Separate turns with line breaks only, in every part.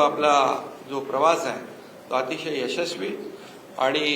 आपला जो प्रवास आहे तो अतिशय यशस्वी आणि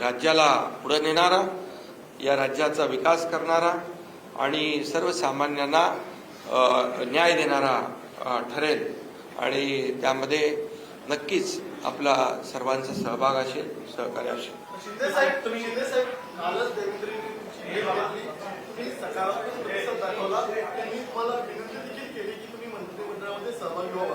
राज्याला पुढे नेणारा या राज्याचा विकास करणारा आणि सर्वसामान्यांना न्याय देणारा ठरेल. आणि त्यामध्ये नक्कीच आपला सर्वांचा सहभाग असेल सहकार्य असेल.
दाखवला. तुम्हाला विनंती देखील केली की तुम्ही मंत्रिमंडळामध्ये सहभागी व्हावा.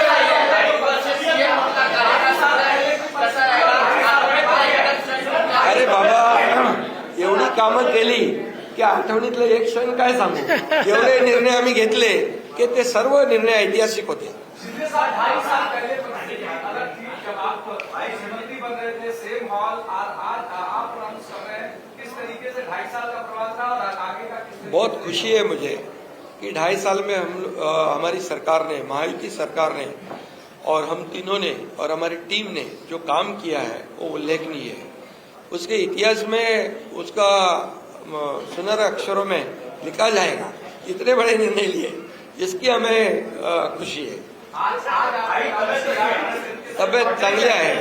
कामं केली की आठवणीतलं एक क्षण का सांगू? निर्णय आम्ही घेतले सर्व निर्णय ऐतिहासिक होते. बहुत खुशी है मुझे कि ढाई साल में हम आ, हमारी सरकार ने महायुति सरकार ने और हम तीनों ने और हमारी टीम ने जो काम किया है वो उल्लेखनीय है। उसके इतिहास में, उसका सुनहरे अक्षरों में लिखा जाएगा। इतने बड़े निर्णय लिए, जिसकी हमें खुशी है। तब्येत चांगली आहे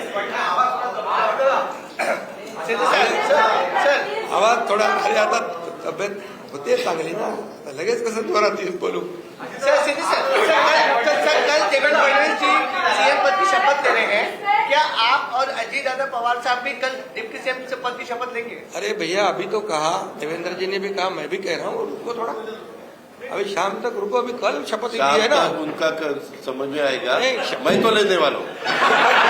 आवाज़ थोडा अरे आता, तब्येत होते चांगली ना? लगेच कसं जोरात बोलू।
सर सीधी सर कल कल सर कल देवेंद्र फडणवीस जी सीएम पद की शपथ ले रहे हैं क्या आप और अजीत दादा पवार साहब भी कल डिप्टी सीएम से पद की शपथ लेंगे।
अरे भैया अभी तो कहा देवेंद्र जी ने भी कहा मैं भी कह रहा हूँ रुको थोड़ा। अभी शाम तक रुको अभी कल शपथ ली है ना।
उनका कर- समझ में आएगा। मैं तो लेने वाला हूँ।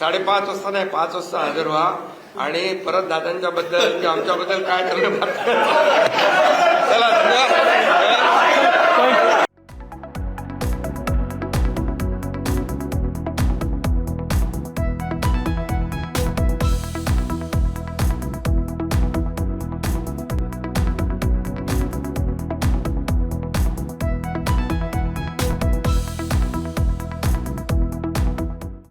साडेपाच वाजता नाही पाच वाजता हजर व्हा. आणि परत दादांच्या बद्दल म्हणजे आमच्याबद्दल काय करणं चला धन्यवाद.